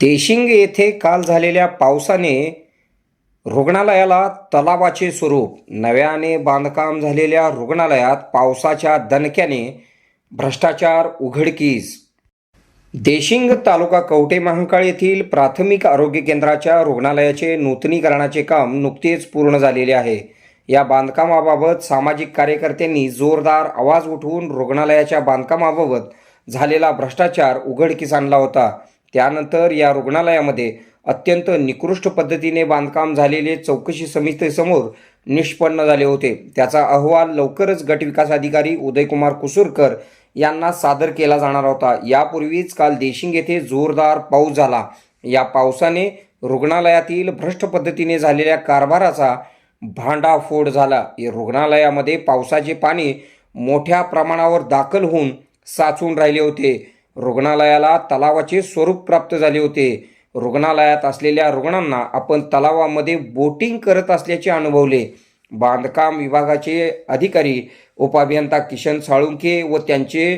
देशिंग येथे काल झालेल्या पावसाने रुग्णालयाला तलावाचे स्वरूप नव्याने बांधकाम झालेल्या रुग्णालयात पावसाच्या दणक्याने भ्रष्टाचार उघडकीस. देशिंग तालुका कवटे महांकाळ येथील प्राथमिक आरोग्य केंद्राच्या रुग्णालयाचे नूतनीकरणाचे काम नुकतेच पूर्ण झालेले आहे. या बांधकामाबाबत सामाजिक कार्यकर्त्यांनी जोरदार आवाज उठवून रुग्णालयाच्या बांधकामाबाबत झालेला भ्रष्टाचार उघडकीस आणला होता. त्यानंतर या रुग्णालयामध्ये अत्यंत निकृष्ट पद्धतीने बांधकाम झालेले चौकशी समितीसमोर निष्पन्न झाले होते. त्याचा अहवाल लवकरच गटविकास अधिकारी उदयकुमार कुसूरकर यांना सादर केला जाणार होता. यापूर्वीच काल देशिंग येथे जोरदार पाऊस झाला. या पावसाने रुग्णालयातील भ्रष्ट पद्धतीने झालेल्या कारभाराचा भांडाफोड झाला. रुग्णालयामध्ये पावसाचे पाणी मोठ्या प्रमाणावर दाखल होऊन साचून राहिले होते. रुग्णालयाला तलावाचे स्वरूप प्राप्त झाले होते. रुग्णालयात असलेल्या रुग्णांना आपण तलावामध्ये बोटिंग करत असल्याचे अनुभवले. बांधकाम विभागाचे अधिकारी उपाभियंता किशन साळुंके व त्यांचे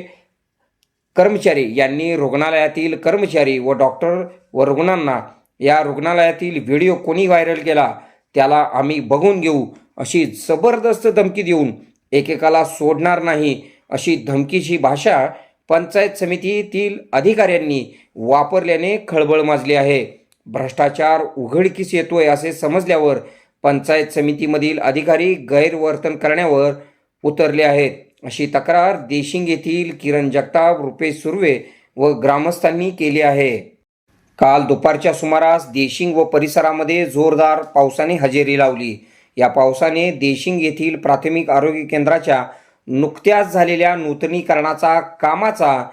कर्मचारी यांनी रुग्णालयातील कर्मचारी व डॉक्टर व रुग्णांना या रुग्णालयातील व्हिडिओ कोणी व्हायरल केला त्याला आम्ही बघून घेऊ अशी जबरदस्त धमकी देऊन एकेकाला सोडणार नाही अशी धमकीची भाषा पंचायत समितीतील अधिकाऱ्यांनी वापरल्याने खळबळ माजली आहे. भ्रष्टाचार उघडकीस येतोय असे समजल्यावर पंचायत समितीमधील अधिकारी गैरवर्तन करण्यावर उतरले आहेत. अशी तक्रार देशिंग येथील किरण जगताप रुपेश सुर्वे व ग्रामस्थांनी केली आहे. काल दुपारच्या सुमारास देशिंग व परिसरामध्ये जोरदार पावसाने हजेरी लावली. या पावसाने देशिंग येथील प्राथमिक आरोग्य केंद्राच्या नुकत्याच झालेल्या नूतनीकरणाचा कामाचा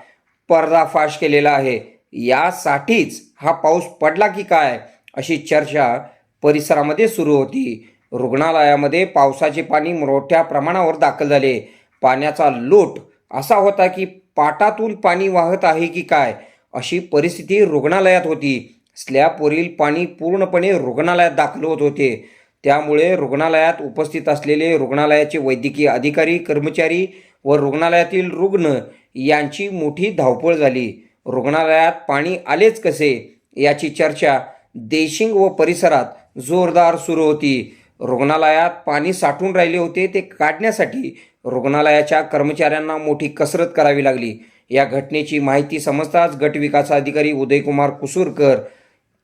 पर्दाफाश केलेला आहे. यासाठीच हा पाऊस पडला की काय अशी चर्चा परिसरामध्ये सुरू होती. रुग्णालयामध्ये पावसाचे पाणी मोठ्या प्रमाणावर दाखल झाले. पाण्याचा लोट असा होता की पाटातून पाणी वाहत आहे की काय अशी परिस्थिती रुग्णालयात होती. स्लॅबवरील पाणी पूर्णपणे रुग्णालयात दाखल होत होते. त्यामुळे रुग्णालयात उपस्थित असलेले रुग्णालयाचे वैद्यकीय अधिकारी कर्मचारी व रुग्णालयातील रुग्ण यांची मोठी धावपळ झाली. रुग्णालयात पाणी आलेच कसे याची चर्चा देशिंग व परिसरात जोरदार सुरू होती. रुग्णालयात पाणी साठून राहिले होते ते काढण्यासाठी रुग्णालयाच्या कर्मचाऱ्यांना मोठी कसरत करावी लागली. या घटनेची माहिती समजताच गटविकास अधिकारी उदयकुमार कुसूरकर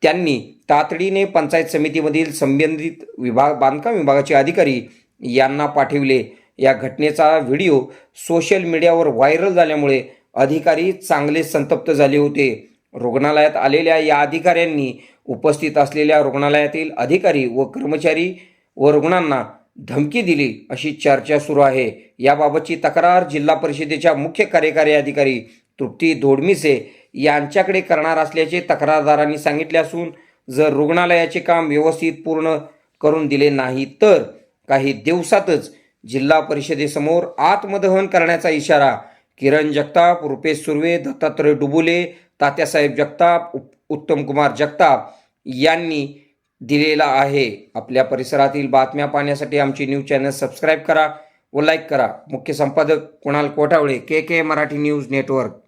त्यांनी तातडीने पंचायत समितीमधील संबंधित विभाग बांधकाम विभागाचे अधिकारी यांना पाठविले. या घटनेचा व्हिडिओ सोशल मीडियावर व्हायरल झाल्यामुळे अधिकारी चांगले संतप्त झाले होते. रुग्णालयात आलेल्या या अधिकाऱ्यांनी उपस्थित असलेल्या रुग्णालयातील अधिकारी व कर्मचारी व रुग्णांना धमकी दिली अशी चर्चा सुरू आहे. याबाबतची तक्रार जिल्हा परिषदेच्या मुख्य कार्यकारी अधिकारी तृप्ती धोडमिसे यांच्याकडे करणार असल्याचे तक्रारदारांनी सांगितले असून जर रुग्णालयाचे काम व्यवस्थित पूर्ण करून दिले नाही तर काही दिवसातच जिल्हा परिषदेसमोर आत्मदहन करण्याचा इशारा किरण जगताप रुपेश सुर्वे दत्तात्रय डुबुले तात्यासाहेब जगताप उप जगताप यांनी दिलेला आहे. आपल्या परिसरातील बातम्या पाहण्यासाठी आमची न्यूज चॅनल सबस्क्राईब करा व लाईक करा. मुख्य संपादक Kunal Kothawale K K Marathi news network.